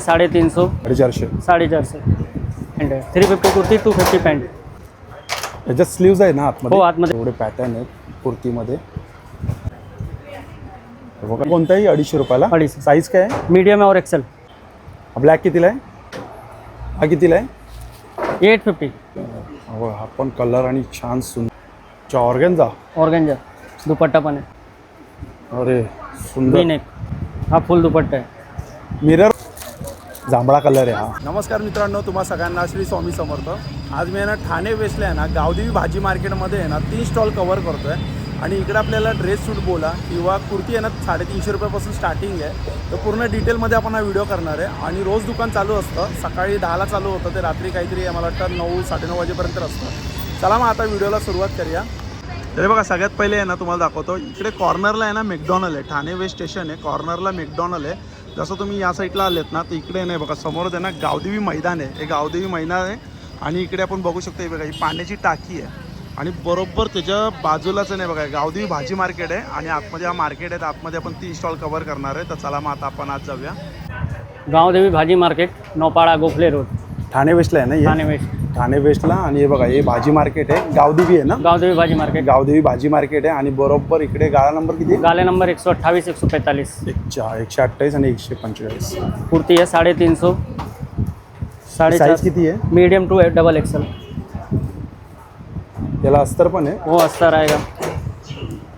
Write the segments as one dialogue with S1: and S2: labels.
S1: साडेतीन सौ
S2: साडेचारशे.
S1: साढ़े चार सौ पॅन्ट आहे three fifty kurti two fifty pant
S2: याच्यात स्लीव्ज आहे ना आतमध्ये
S1: हो, आतमध्ये.
S2: एवढे पॅटर्न आहेत कुर्तीमध्ये. हे बघा कोणताही अडीचशे रुपयाला.
S1: अडीचशे.
S2: साईज काय आहे?
S1: मीडियम और एक्सेल
S2: ब्लॅक कितीला आहे? हा कितीला आहे?
S1: एट फिफ्टी
S2: हो हा पण कलर आणि छान सुंदर. ऑर्गेन्झा
S1: ऑर्गेंजा दुपट्टा पण आहे.
S2: अरे सुंदर.
S1: नेक हा फुल दुपट्टा आहे.
S2: मिरर जांभळा कलर आहे हा. नमस्कार मित्रांनो तुम्हा सगळ्यांना श्री स्वामी समर्थ. आज मी आहे ना ठाणे वेस्टला आहे ना गावदेवी भाजी मार्केटमध्ये आहे ना तीन स्टॉल कवर करतोय. आणि इकडे आपल्याला ड्रेस सूट बोला किंवा कुर्ती आहे ना साडेतीनशे रुपयापासून स्टार्टिंग आहे. तर पूर्ण डिटेलमध्ये आपण हा व्हिडिओ करणार आहे. आणि रोज दुकान चालू असतं. सकाळी दहाला चालू होतं ते रात्री काहीतरी मला वाटतं नऊ साडेनऊ वाजेपर्यंत असतं. चला मग आता व्हिडिओला सुरुवात करूया. तरी बघा सगळ्यात पहिले आहे ना तुम्हाला दाखवतो. इकडे कॉर्नरला आहे ना मेकडॉनल आहे. ठाणे वेस्ट स्टेशन आहे. कॉर्नरला मेकडॉनल आहे. जसं तुम्ही या साईडला आलेत ना तर इकडे नाही बघा समोर आहे ना गावदेवी मैदान आहे. हे गावदेवी मैदान आहे आणि इकडे आपण बघू शकतो हे बघा ही पाण्याची टाकी आहे. आणि बरोबर त्याच्या बाजूलाच नाही बघा गावदेवी भाजी मार्केट आहे आणि आतमध्ये हा मार्केट आहे आतमध्ये आपण ती स्टॉल कव्हर करणार आहे. तर चला मग आता आपण आज जाऊया.
S1: गांव देवी भाजी मार्केट नौपाड़ा गोखले रोड.
S2: ठाणे वेस्टला आहे ना
S1: ठाणे वेस्ट.
S2: ठाणे वेस्टला आणि हे बघा हे भाजी मार्केट आहे. गावदेवी आहे ना?
S1: गांव देवी भाजी मार्केट.
S2: गावदेवी भाजी मार्केट आहे आणि बरोबर इकडे गाळा नंबर किती आहे?
S1: गाले नंबर एक सौ अट्ठाईस एक सौ पैंतालीस
S2: चा एकशे अठ्ठावीस आणि एकशे पंचेचाळीस.
S1: कुर्ती है साढ़े तीन सौ साढ़े
S2: साईज
S1: चार
S2: किती आहे?
S1: मीडियम टू डबल एक्सल
S2: याला अस्तर पण आहे?
S1: वो अस्तर आएगा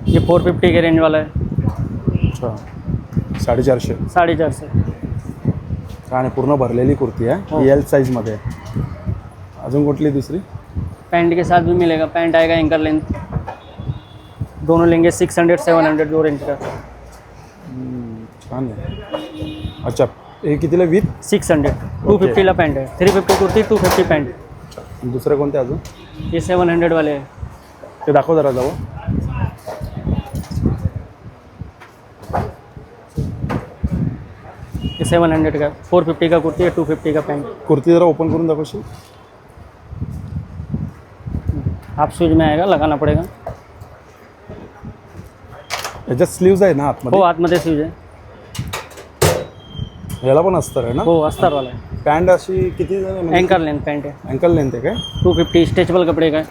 S1: ये फोर फिफ्टी के रेंज वाला है
S2: अच्छा. साडेचारशे.
S1: साढ़े चार सौ
S2: आणि पूर्ण भरलेली कुर्ती
S1: हो.
S2: आहे एल साईजमध्ये आहे. अजून कुठली दुसरी?
S1: पैंट के साथ भी मिलेगा. पैंट आएगा एंकर लेंथ दोनों लेंगे सिक्स हंड्रेड सेवन हंड्रेड दो रेंज का.
S2: छान आहे. अच्छा हे कितीला with
S1: six hundred two
S2: Okay.
S1: फिफ्टीला पैंट है three fifty kurti two fifty pant
S2: दुसरे कोणते अजून?
S1: ये सेवन हंड्रेड वाले. हैं
S2: ते दाखव जरा जाऊ.
S1: ये सेवन हंड्रेड का. फोर फिफ्टी का कुर्ती है टू फिफ्टी का पैंट
S2: कुर्ती जरा ओपन करून दाखवशील?
S1: हाफ शूज में आएगा लगाना पड़ेगा।
S2: याच्यात स्लीव्ज आहे ना
S1: हो
S2: आतमध्ये
S1: आतमध्ये शूज आहे.
S2: याला पण अस्तर आहे ना?
S1: हो अस्तर वाला है
S2: पॅन्ट अशी किती
S1: एंकर लेंथ पैंट है
S2: अँकल लेंथ आहे काय?
S1: टू फिफ्टी स्ट्रेचबल कपड़े का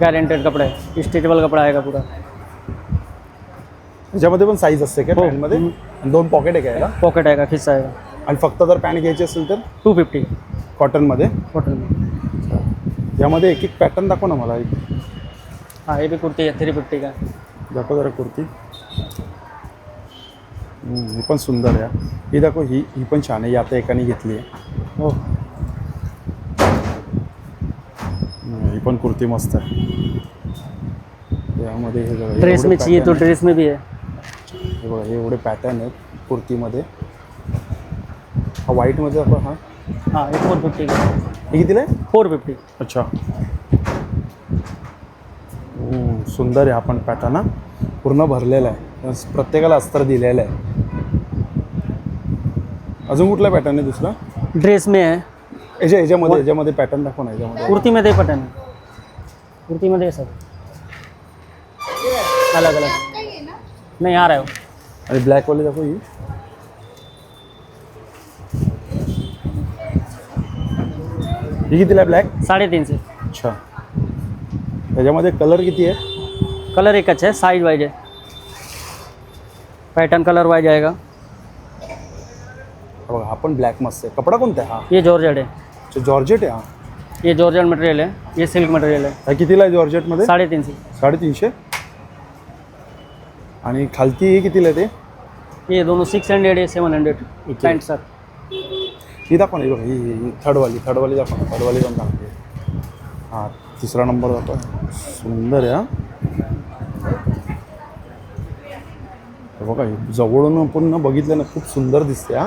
S1: गारंटेड कपड़ा है स्ट्रेचबल कपड़ा आएगा पूरा?
S2: याच्यामध्ये पण साईज असते काय
S1: हो.
S2: पॅन्टमध्ये आणि दोन पॉकेट आहे काय याला?
S1: पॉकेट आएगा खिस्सा आएगा
S2: आणि फक्त जर पॅन्ट घ्यायची असेल तर?
S1: टू फिफ्टी
S2: कॉटनमध्ये
S1: कॉटन में
S2: यामध्ये एक एक पॅटर्न दाखव ना मला एक.
S1: हाँ ये भी कुर्ती है थ्री फिफ्टी का?
S2: दाखव जरा कुर्ती. हम्म, ही पण सुंदर आहे. ही दाखव ही ही पण छान आहे ही आता एकाने घेतली आहे.
S1: हो.
S2: हम्म, ही पण कुर्ती मस्त आहे. यामध्ये हे बघा,
S1: ड्रेस
S2: एवढे
S1: में चाहिए तो
S2: pattern
S1: ड्रेस में भी है
S2: आहेत. हे बघा हे एवढे पॅटर्न आहेत कुर्तीमध्ये. हा व्हाईटमध्ये दाखव हा.
S1: हाँ ये फोर फिफ्टी का?
S2: हे कितीला आहे
S1: फोर फिफ्टी.
S2: अच्छा. सुंदर आहे हा पण पॅटर्न हा. पूर्ण भरलेला आहे. प्रत्येकाला अस्तर दिलेलं आहे. अजून कुठला पॅटर्न आहे दुसरा?
S1: ड्रेस में है.
S2: याच्या याच्यामध्ये याच्यामध्ये पॅटर्न दाखव ना याच्यामध्ये.
S1: कुर्ती में दे पटन है कुर्ती में दे सब अलग अलग. नहीं आ रहा है वो
S2: आणि ब्लॅकवाली दाखव ही. ही कितीला ब्लॅक
S1: साढ़े तीन से
S2: अच्छा. त्याच्यामध्ये कलर किती आहे?
S1: कलर एक अच्छा है साइज वाइज है पैटर्न कलर वाइज आएगा
S2: हा बघा हा पण ब्लॅक मस्त आहे. कपडा कोणता आहे हा?
S1: ये जॉर्जेट है
S2: अच्छा, जॉर्जेट आहे हा?
S1: ये जॉर्जेट मटेरियल है ये सिल्क मटेरियल है
S2: हा कितीला आहे जॉर्जेटमध्ये
S1: साढ़े तीन से
S2: साडेतीनशे? आणि खालती हे कितीला आहे ते?
S1: ये दोनों सिक्स हंड्रेड है सेवन हंड्रेड. पैंट सर
S2: ही दाखव ना ही ही थर्डवाली थर्डवाली दाखव ना थर्डवाली पण दाखवते हां तिसरा नंबर दाखव सुंदर आहे बघा ही जवळून पूर्ण बघितलं ना खूप सुंदर दिसते हा.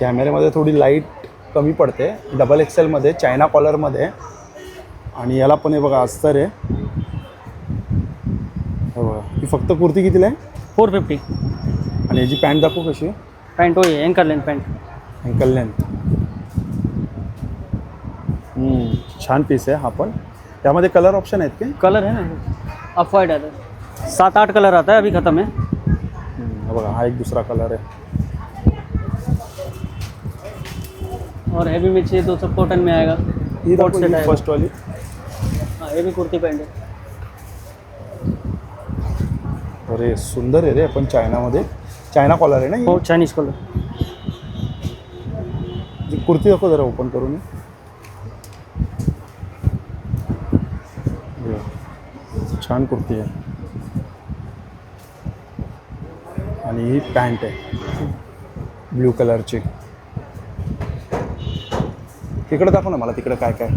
S2: कॅमेऱ्यामध्ये थोडी लाइट कमी पडते डबल एक्सेलमध्ये चायना कॉलरमध्ये आणि याला पण हे बघा अस्तर आहे. हे बघा ही फक्त कुर्ती कितीला आहे?
S1: फोर फिफ्टी
S2: आणि याची पॅन्ट दाखवू कशी? आहे
S1: पैंट वही है ankle length pant
S2: ankle length छान पीस आहे हा पण. त्यामध्ये कलर ऑप्शन आहेत का?
S1: कलर है ना. ऑफ वाइट आता. है सात आठ कलर आता है अभी ख़त्म है
S2: हम्म, हा बघा हा एक दुसरा कलर आहे.
S1: और हैवी में चाहिए तो सब कॉटन में आएगा.
S2: ही
S1: कोट सेट आएगा.
S2: फर्स्ट वाली.
S1: हाँ ये भी कुर्ती पैंट है.
S2: अरे सुंदर आहे रे पण चायनामध्ये. चायना कॉलर आहे ना ही?
S1: वो चाइनीज कलर
S2: जी कुर्ती दाखव जरा ओपन करून. छान कुर्ती आहे. आणि ही पॅन्ट आहे. ब्ल्यू कलरची. तिकडे दाखव ना मला तिकडे काय काय.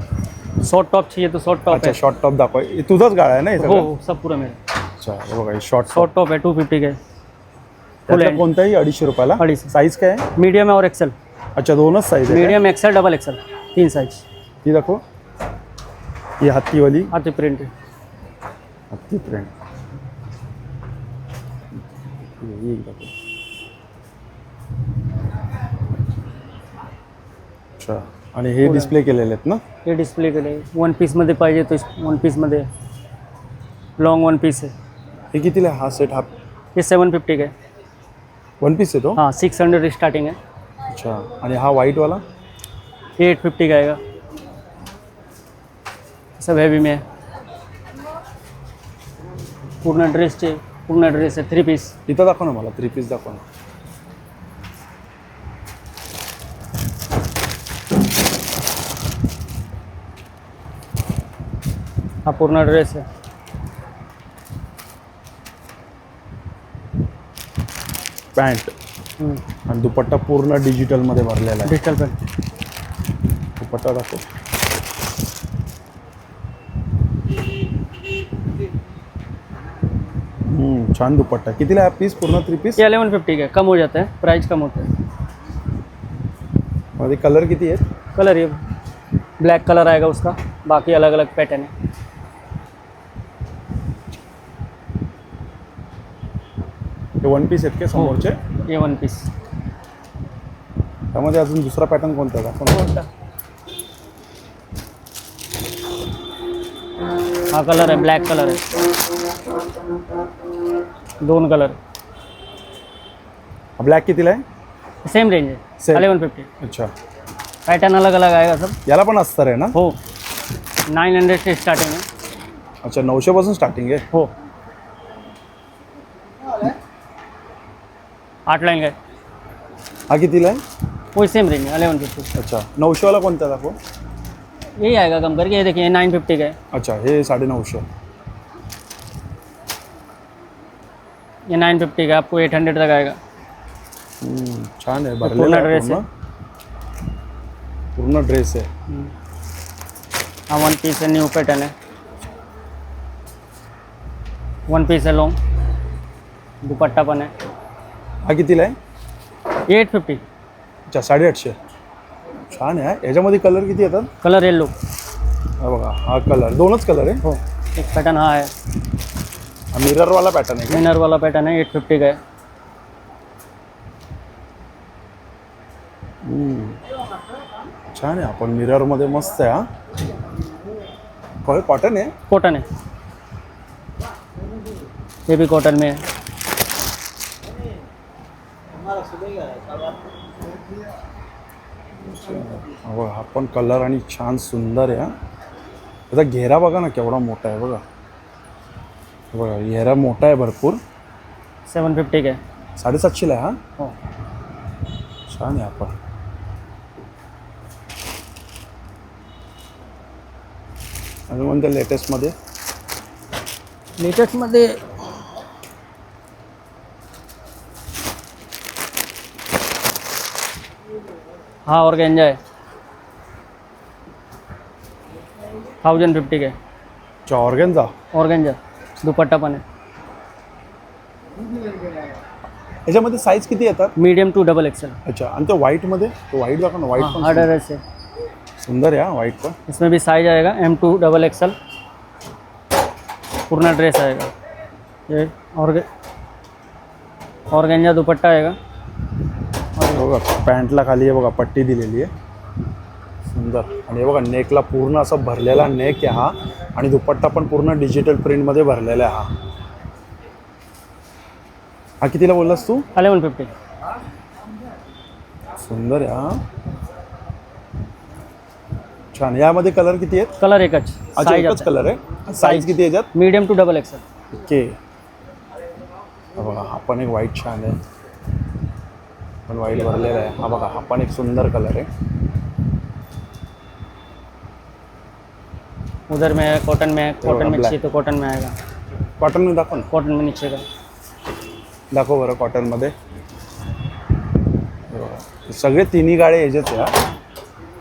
S1: शॉर्ट टॉप चाहिए तो शॉर्ट टॉप
S2: अच्छा शॉर्ट टॉप दाखव. तुझंच गाळा आहे ना हे
S1: हो
S2: सगळं?
S1: हो, सब पूरा मेरा.
S2: अच्छा हे बघा शॉर्ट
S1: शॉर्ट टॉप है टू फिफ्टी के. फुल
S2: त्यातलं
S1: हैंड
S2: कोणताही अडीचशे रुपयाला?
S1: अडीचशे.
S2: साईज काय आहे?
S1: मीडियम और एक्सेल
S2: अच्छा दोनच साईज आहे
S1: मीडियम एक्सेल डबल एक्सेल तीन साइज
S2: ही दाखव. ही हत्तीवाली.
S1: आती प्रिंट है
S2: ही एक दाखव अच्छा. आणि हे डिस्प्ले केलेले आहेत ना?
S1: ये डिस्प्ले के लिए वन पीस मध्ये पाहिजे तो वन पीस मध्ये. लॉन्ग वन पीस है
S2: हे कितीला आहे? हा सेट हा
S1: ये सेवन फिफ्टी का
S2: वन पीस येतो
S1: हाँ सिक्स हंड्रेड स्टार्टिंग है
S2: अच्छा. आणि हा व्हाईटवाला
S1: ये एट फिफ्टी का आएगा सब हैवी में है पूर्ण ड्रेस चाहिए पूर्ण ड्रेस है थ्री पीस
S2: इथं दाखव ना मला थ्री पीस दाखव ना.
S1: हा पूर्ण ड्रेस है
S2: पॅन्ट आणि दुपट्टा पूर्ण डिजिटलमध्ये भरलेला आहे.
S1: डिजिटल पेंट
S2: दुपट्टा दाखव हम्म, छान दुपट्टा. कितीला आहे पीस पूर्ण थ्री पीस
S1: ये अलेवन फिफ्टी का कम हो जाता. है प्राइस कम होता. है
S2: मध्ये कलर किती आहेत?
S1: कलर ये. ब्लैक कलर आएगा उसका. बाकी अलग अलग पैटर्न है
S2: वन पीस आहेत का समोरचे?
S1: ये वन पीस
S2: त्यामध्ये अजून दुसरा पॅटर्न कोणता आहे? दाखव.
S1: हा कलर है ब्लैक कलर है दोन कलर.
S2: ब्लॅक कितीला आहे?
S1: सेम रेंज है
S2: Same.
S1: अलेवन फिफ्टी
S2: अच्छा.
S1: पैटर्न अलग अलग आएगा सब
S2: याला पण अस्तर आहे ना?
S1: हो. नाइन हंड्रेड से स्टार्टिंग है
S2: अच्छा नऊशेपासून स्टार्टिंग आहे?
S1: हो. आठ लाइन का है
S2: हा कितीला आहे?
S1: वही सेम रेंज है अलेवन फिफ्टी
S2: अच्छा. नऊशेवाला कोणता दाखव?
S1: यही आएगा कम करके ये देखिए नाइन फिफ्टी का है
S2: अच्छा हे साडे नऊशे
S1: ये नाइन फिफ्टी का आपको एट हंड्रेड तक आएगा।
S2: छान आहे
S1: पूर्ण
S2: आहे
S1: dress
S2: पूर्ण। पूर्ण ड्रेस आहे
S1: हाँ वन पीस है न्यू पैटर्न है। वन पीस है लॉन्ग दुपट्टा पण है।
S2: हा कितीला आहे?
S1: एट फिफ्टी
S2: अच्छा साडेआठशे. छान आहे हा. याच्यामध्ये कलर किती येतात?
S1: कलर येलो
S2: हा बघा हा कलर दोनच कलर आहे?
S1: हो. एक पैटर्न हाँ है
S2: हा मिररवाला पॅटर्न आहे का?
S1: विनर वाला पैटर्न है एट फिफ्टी का है
S2: छान आहे आपण मिररमध्ये मस्त आहे हा. कॉटन आहे?
S1: कॉटन है ये भी कॉटन में है
S2: हा हा पण कलर आणि छान सुंदर आहे हा. त्याचा घेरा बघा ना केवढा मोठा आहे बघा. हे बघा घेरा मोठा आहे भरपूर.
S1: सेवन फिफ्टी का है
S2: साडेसातशेला आहे हा?
S1: हो.
S2: छान आहे आपण. आणि कोणत्या लेटेस्टमध्ये?
S1: लेटेस्टमध्ये हा ऑर्गेंजा है थाउजंड फिफ्टी का है
S2: अच्छा ऑर्गेनचा
S1: ऑर्गेंजा. दुपट्टा पण आहे.
S2: याच्यामध्ये साईज किती येतात?
S1: मीडियम टू डबल एक्सेल
S2: अच्छा आणि ते व्हाईटमध्ये तो व्हाईट दाखव ना व्हाईट
S1: हाँ
S2: पण
S1: ड्रेस है
S2: सुंदर हा व्हाईट पण.
S1: इसमें भी साइज़ आएगा एम टू डबल एक्सेल पूर्ण ड्रेस आएगा. ये ऑर्गे ऑर्गेंजा दुपट्टा आएगा.
S2: बघा पॅन्टला खाली आहे बघा पट्टी दिलेली आहे. सुंदर. आणि हे बघा नेकला पूर्ण असं भरलेला नेक आहे हा. आणि दुपट्टा पण पूर्ण डिजिटल प्रिंटमध्ये भरलेला आहे हा. हा कितीला बोललास तू?
S1: अलेवन फिफ्टी
S2: सुंदर आहे हा. छान. यामध्ये कलर किती आहेत?
S1: कलर एकच.
S2: अच्छा एकच कलर आहे. साईज किती याच्यात?
S1: Medium two double XL
S2: okay हा बघा हा पण एक व्हाईट छान आहे. पण व्हाईट भरलेला आहे. हा बघा हा पण एक सुंदर कलर आहे.
S1: उधर में है कॉटन में है। कॉटन में. चाहिए तो कॉटन में आएगा।
S2: कॉटन में दाखव ना।
S1: कॉटन में नीचे का
S2: दाखव बरं कॉटनमध्ये सगळे तिन्ही गाळे याचेच आहे हा.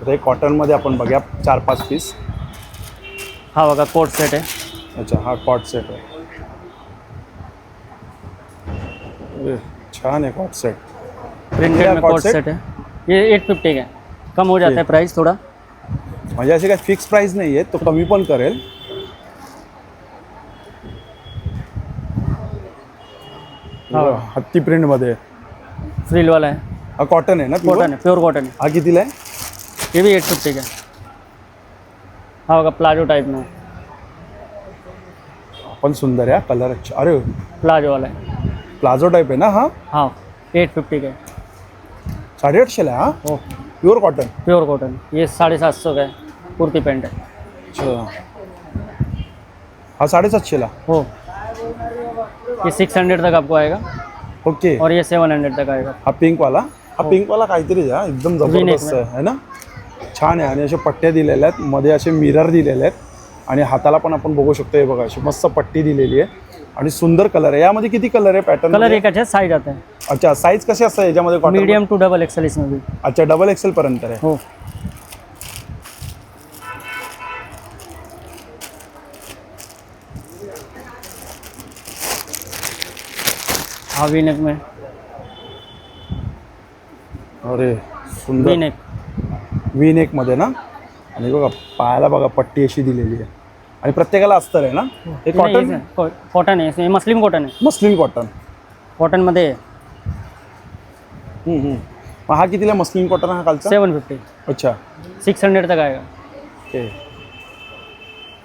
S2: तर हे कॉटनमध्ये आपण बघूया चार पाच पीस
S1: हाँ बघा कोट सेट है
S2: अच्छा हा कॉट सेट आहे. अरे, छान आहे कॉट सेट
S1: प्रिंटेड में कोट? सेट है ये एट फिफ्टी का. है कम हो जाता है। प्राइस थोड़ा।
S2: म्हणजे असे काही फिक्स प्राईस नाही आहे तो कमी पण करेल.
S1: हा.
S2: हत्ती प्रिंटमध्ये
S1: फ्रिल वाला है
S2: हा कॉटन आहे ना?
S1: कॉटन है प्योर कॉटन है
S2: हा कितीला आहे?
S1: ये भी एट फिफ्टी का है हाँ बघा प्लाजो टाइप में
S2: पण सुंदर आहे कलर अच्छा अरे
S1: प्लाजो वाला है
S2: प्लाझो टाईप आहे ना हा?
S1: हाँ एट फिफ्टी का है
S2: साडेआठशेला आहे हा?
S1: ओ
S2: प्युअर कॉटन
S1: प्योर कॉटन ये साढ़े सात सौ का है कुर्ती पैंट है
S2: अच्छा. हा साडेसातशेला?
S1: हो. ये सिक्स हंड्रेड तक आपको आएगा.
S2: ओके.
S1: और ये सेवन हंड्रेड तक आएगा.
S2: हा पिंकवाला? हा पिंकवाला काहीतरी आहे हा? एकदम जबरदस्त आहे है ना? छान आहे आणि अशा पट्ट्या दिलेल्या आहेत. मध्ये असे मिरर दिलेले आहेत. आणि हाताला पण आपण बघू शकतो हे बघा अशी मस्त पट्टी दिलेली आहे. आणि सुंदर कलर आहे. यामध्ये किती कलर आहे पॅटर्न
S1: कलर एक है साइज आता है
S2: अच्छा साईज कशी असतं याच्यामध्ये cotton
S1: medium two double XL इसमें भी?
S2: अच्छा डबल एक्सेल पर्यंत आहे.
S1: हो. हाँ वी नेक में।
S2: अरे सुंदर।
S1: नेक
S2: वी नेकमध्ये ना आणि बघा पायाला बघा पट्टी अशी दिलेली आहे. आणि प्रत्येकाला अस्तर आहे ना? हे. कॉटन
S1: कॉटन है इसमें मसलिम कॉटन है
S2: मस्लिन कॉटन
S1: कॉटनमध्ये
S2: हम्म, हम्म. मग हा कितीला मस्लिन कॉटन हा खालचा?
S1: सेवन फिफ्टी
S2: अच्छा.
S1: सिक्स हंड्रेड तक आएगा
S2: ओके.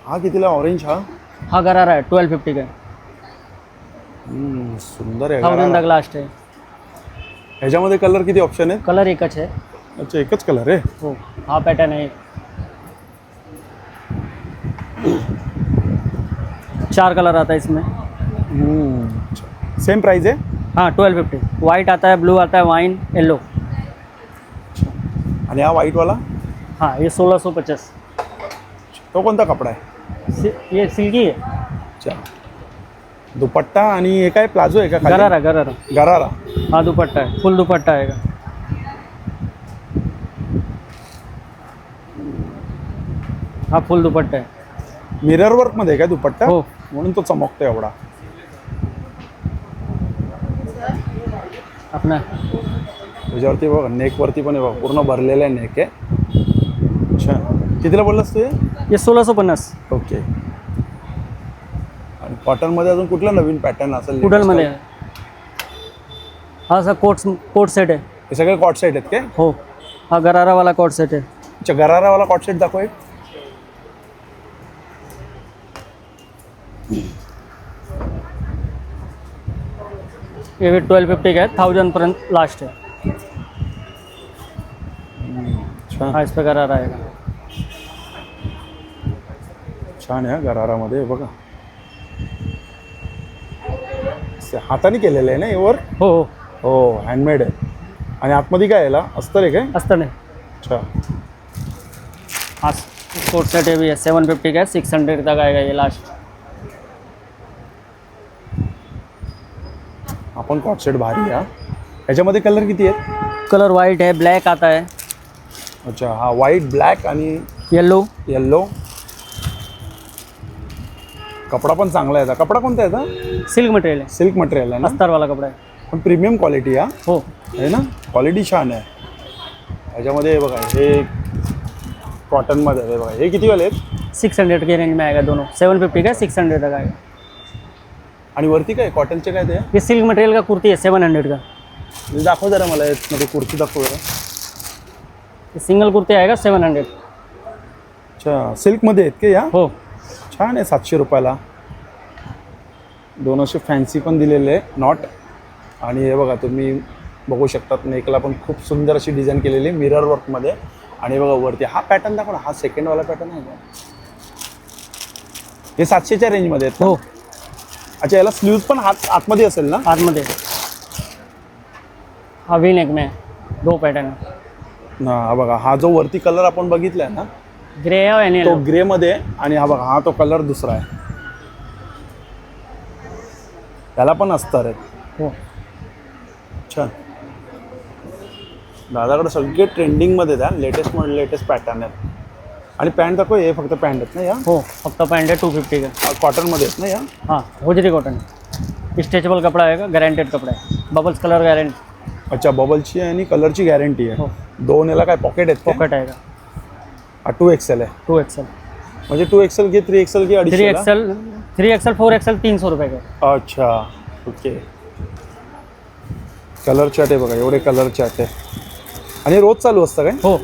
S2: हा कितीला ऑरेंज हा?
S1: हाँ गरारा है ट्वेल्व फिफ्टी का
S2: हम्म, सुंदर आहे
S1: थाउजेंड
S2: गारा.
S1: तक लास्ट है
S2: ह्याच्यामध्ये कलर किती ऑप्शन आहे?
S1: कलर एकच है
S2: अच्छा एकच कलर आहे?
S1: हो हाँ पैटर्न है चार कलर आता है इसमें
S2: सेम प्राइस आहे?
S1: हाँ ट्वेल्व फिफ्टी वाइट आता है ब्लू आता है वाइन येलो
S2: आणि हा व्हाईटवाला
S1: हाँ ये सोलह सौ पचास.
S2: तो कोणता कपडा आहे?
S1: ये सिल्की है
S2: अच्छा. दुपट्टा आणि हे काय प्लाझो आहे का खाली?
S1: गरारा गरारा.
S2: गरारा.
S1: हाँ दुपट्टा है फुल दुपट्टा आएगा हाँ फुल दुपट्टा है
S2: मिरर वर्कमध्ये आहे काय दुपट्टा?
S1: हो.
S2: म्हणून तो चमकतो एवढा.
S1: अपना
S2: त्याच्यावरती बघा नेकवरती पण आहे बघा पूर्ण भरलेला आहे नेक आहे. अच्छा. कितीला बोललास तू हे?
S1: ये सोलह सौ पन्नास.
S2: ओके आणि कॉटनमध्ये अजून कुठला नवीन पॅटर्न असेल
S1: कुडलमध्ये. आहे हा सर कोट कोट सेट आहे.
S2: हे सगळे कॉट सेट आहेत काय?
S1: हो. हा गरारावाला कोट सेट आहे.
S2: अच्छा गरारावाला कॉट सेट दाखव एक.
S1: ट्वेल्व फिफ्टी का है थाउजेंड पर्यंत लास्ट है
S2: छान.
S1: हाँ इस गरारा आएगा
S2: छान आहे गरारामध्ये बघा से- हाताने केलेलं आहे ना हे वर
S1: हो हो.
S2: हो हँडमेड आहे. आणि आतमध्ये काय याला? अस्तर आहे काय?
S1: अस्तर नहीं.
S2: अच्छा.
S1: हाँ कोट सेट ये भी है सेवन फिफ्टी का है सिक्स हंड्रेड तक आएगा ये लास्ट
S2: आपण कॉट सेट भारी आहे हा. ह्याच्यामध्ये कलर किती आहेत
S1: कलर वाइट है ब्लैक आता है
S2: अच्छा हा व्हाईट ब्लॅक आणि
S1: येलो
S2: येल्लो कपडा पण चांगला आहे याचा. कपडा कोणता आहे याचा
S1: सिल्क मटेरियल है
S2: सिल्क मटेरियल आहे ना?
S1: अस्तर वाला कपड़ा है
S2: पण प्रीमियम क्वालिटी हा?
S1: हो.
S2: आहे ना? क्वालिटी छान आहे. ह्याच्यामध्ये हे बघा हे कॉटनमध्ये आहे. बघा हे किती वाले आहेत?
S1: सिक्स हंड्रेड के रेंज में आएगा दोनों. सेवन फिफ्टी का सिक्स हंड्रेड तक आएगा
S2: आणि वरती काय? कॉटनचे काय ते?
S1: ये सिल्क मटेरियल का कुर्ती है सेवन हंड्रेड का?
S2: दाखव जरा मला यामध्ये कुर्ती दाखव जरा.
S1: ये सिंगल कुर्ती आएगा सेवन हंड्रेड
S2: अच्छा सिल्कमध्ये आहेत का या?
S1: हो.
S2: छान आहे सातशे रुपयाला. दोन असे फॅन्सी पण दिलेले आहे नॉट आणि हे बघा तुम्ही बघू शकतात नेकला पण खूप सुंदर अशी डिझाईन केलेली मिरर वर्कमध्ये आणि बघा वरती हा पॅटर्न दाखव हा सेकंड वाला पॅटर्न आहे का? हे सातशेच्या रेंजमध्ये आहेत
S1: हो?
S2: अच्छा याला स्लीव्ज पण हात आतमध्ये असेल ना?
S1: आतमध्ये. हा वी नेक में दो पॅटर्न
S2: ना हा बघा हा जो वरती कलर आपण बघितलाय ना
S1: ग्रे आहे आणि
S2: तो. ग्रे मध्ये आहे आणि हा बघा हा तो कलर दुसरा आहे. त्याला पण अस्तर आहेत
S1: हो.
S2: छान. दादाकडे सगळे ट्रेंडिंगमध्ये द्या लेटेस्टमध्ये लेटेस्ट पॅटर्न आहेत. आणि पॅन्ट दाखव हे फक्त पॅन्ट आहेत ना या?
S1: हो फक्त पॅन्ट आहे टू फिफ्टी का
S2: कॉटनमध्ये आहेत ना या?
S1: हाँ होजरी कॉटन स्ट्रेचेबल कपड़ा आएगा गारंटेड कपड़ा है बबल्स कलर गारंटी
S2: अच्छा बबलची आणि कलरची गॅरंटी आहे.
S1: हो.
S2: दोन याला काय पॉकेट आहेत
S1: पॉकेट आएगा
S2: का? टू एक्सेल आहे.
S1: टू एक्सएल
S2: म्हणजे टू एक्सेल घे थ्री एक्सेल घे
S1: थ्री
S2: अडीचशे
S1: XL three XL four XL तीन सौ रुपये का
S2: अच्छा ओके कलर चार्ट आहे बघा एवढे कलर चार्ट आहे. आणि रोज चालू असतं काय?
S1: हो.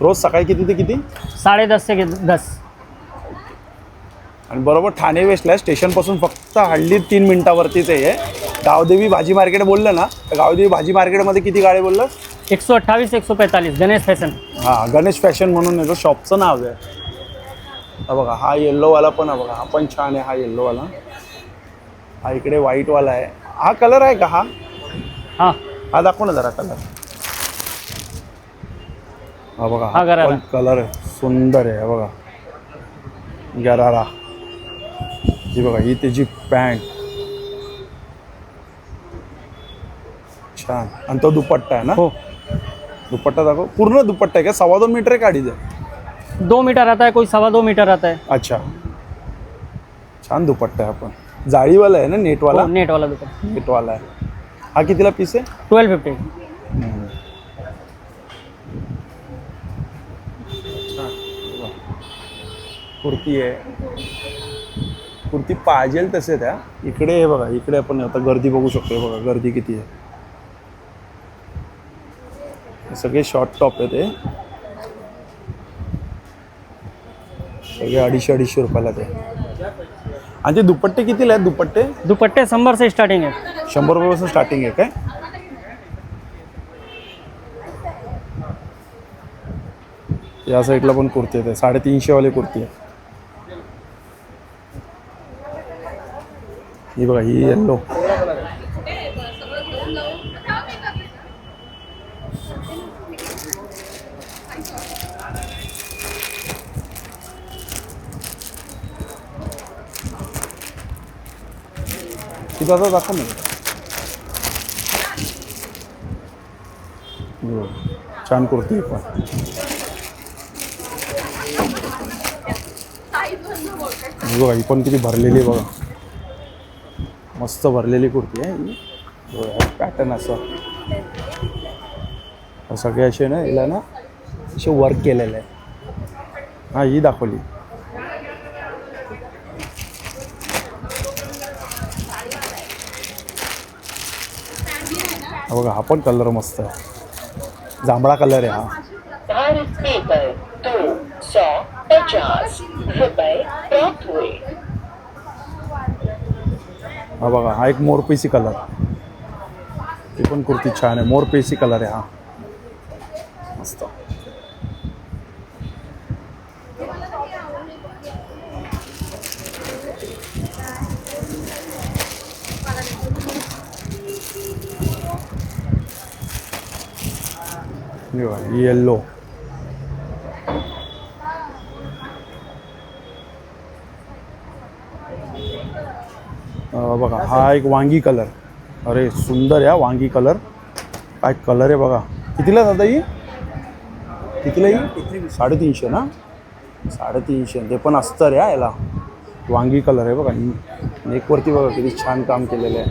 S2: रोज सकाळी किती ते किती?
S1: साढ़े दस से दस.
S2: आणि बरोबर ठाणे वेस्टला आहे स्टेशनपासून फक्त हल्ली तीन मिनिटावरतीच आहे हे. गावदेवी भाजी मार्केट बोललं ना तर गावदेवी भाजी मार्केटमध्ये किती गाडी बोललं?
S1: एक सौ अट्ठाईस एक सौ पैंतालीस गणेश फैशन.
S2: हां गणेश फॅशन म्हणून याचं शॉपचं नाव आहे. हा बघा हा येल्लोवाला पण हा बघा हा पण छान आहे हा येल्लोवाला हा इकडे व्हाईटवाला आहे. हा कलर आहे का हा?
S1: हाँ.
S2: हा दाखव ना जरा कलर हा बघा
S1: हा गरारा.
S2: कलर आहे. सुंदर आहे हा बघा. गरारा. ही बघा ही त्याची पॅन्ट छान. आणि तो दुपट्टा आहे ना?
S1: हो.
S2: दुपट्टा दाखव. पूर्ण दुपट्टा आहे का? सव्वा दोन मीटर आहे काढीचं
S1: दो मीटर आता है कोई सवा दो मीटर आता है
S2: अच्छा. छान दुपट्टा आहे आपण. जाळीवाला आहे ना नेटवाला?
S1: हो, नेट वाला दुकान
S2: नेटवाला आहे. हा कितीला पीस आहे?
S1: Twelve fifty.
S2: कुर्ती आहे. कुर्ती पाहिजे तसे त्या. इकडे आहे बघा इकडे आपण आता गर्दी बघू शकतो. हे बघा गर्दी किती आहे. हे सगळे शॉर्ट टॉप आहे ते सगळे अडीचशे अडीचशे रुपयाला ते. आणि ते दुपट्टे कितीला आहेत? दुपट्टे?
S1: दुपट्टे से स्टार्टिंग है
S2: शंभर रुपयापासून स्टार्टिंग आहे काय? या साईडला पण कुर्ती आहे साडेतीनशेवाली कुर्ती आहे. ही बघा ही येल्लो ती दाखव नाही हो, छान कुर्ती आहे पण. ही बघा ही पण किती भरलेली आहे बघा. मस्त भरलेली कुर्ती आहे ही. पॅटर्न असं. सगळे असे ना हिला ना असे वर्क केलेलं आहे. हां ही दाखवली. हा बघा हा पण कलर मस्त आहे. जांभळा कलर आहे हा. हा बघा हा एक मोरपेसी कलर ही पण कुर्ती छान आहे. मोरपेसी कलर आहे हा. येल्लो बघा हा एक वांगी कलर अरे सुंदर आहे हा वांगी कलर काय कलर आहे बघा. कितीला दादा ही? कितीला ही? साडेतीनशे ना? साडेतीनशे. ते पण अस्तर हा याला. वांगी कलर आहे बघा नेकवरती बघा किती छान काम केलेलं आहे.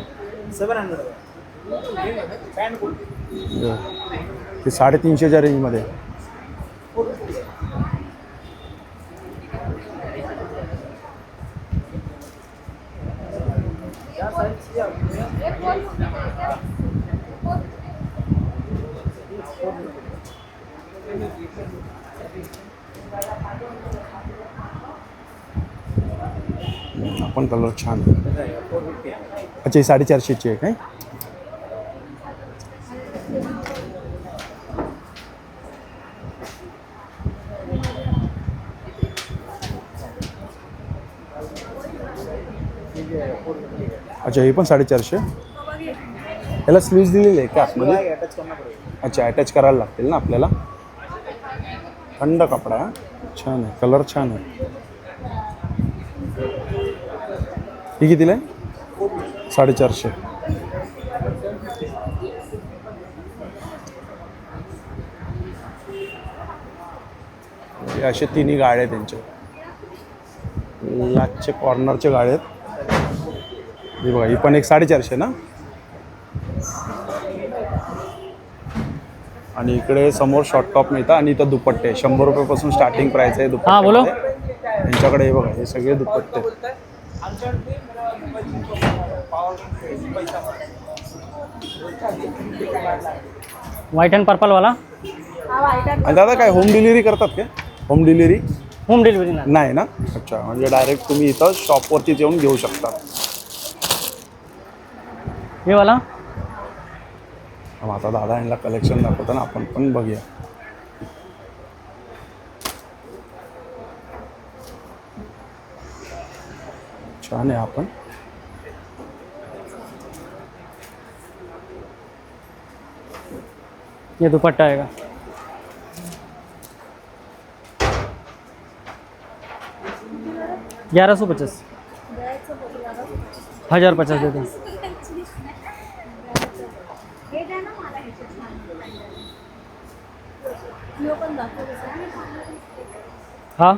S2: ते साडेतीनशेच्या रेंजमध्ये आपण कलर छान. अच्छा ही साडेचारशेची आहे काय? अच्छा हे पण साडेचारशे? याला स्लीव्ज दिलेली आहे का आतमध्ये? अच्छा अटॅच करायला लागतील ना आपल्याला? थंड कपडा. छान आहे कलर छान आहे. ही कितीला आहे? साडेचारशे. असे तिन्ही गाळे आहेत त्यांचे लाचचे कॉर्नरचे गाळे आहेत. ही बघा ही पण एक साडेचारशे ना? आणि इकडे समोर शॉर्ट टॉप मिळतात आणि इथं दुपट्टे. शंभर रुपयापासून स्टार्टिंग प्राइस आहे
S1: हा, बोलो.
S2: दुपट्टे यांच्याकडे हे बघा हे सगळे दुपट्टे.
S1: व्हाईट अँड पर्पल वाला?
S2: आणि दादा काय होम डिलिव्हरी करतात का? होम डिलिव्हरी
S1: होम डिलिव्हरी
S2: नाही. ना? अच्छा म्हणजे डायरेक्ट तुम्ही इथं शॉपवरतीच येऊन घेऊ शकता.
S1: हे वाला?
S2: आता दादा यांना कलेक्शन दाखवताना आपण पण बघूया. छान आहे आपण.
S1: ये दुपट्टा आएगा। ग्यारह सौ पचास। हज़ार पचास देते हैं
S3: हे द्या ना मला ह्याचे छान व्हिडिओ पण दाखव
S1: हाँ?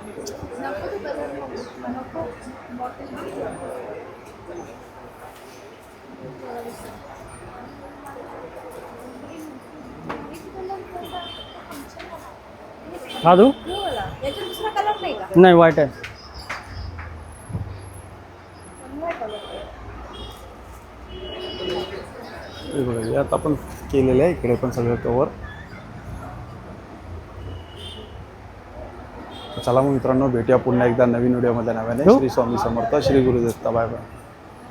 S1: हाँ दू
S3: नाही का?
S1: नहीं वाइट है
S3: चांगला कलर
S2: हे बघा आता आपण केलेलं आहे. इकडे पण सगळं कवर चला मग मित्रांनो भेटूया पुन्हा एकदा नवीन व्हिडिओमध्ये नव्याने
S1: हो.
S2: श्री स्वामी समर्थ श्री गुरुदत्ता. Bye bye.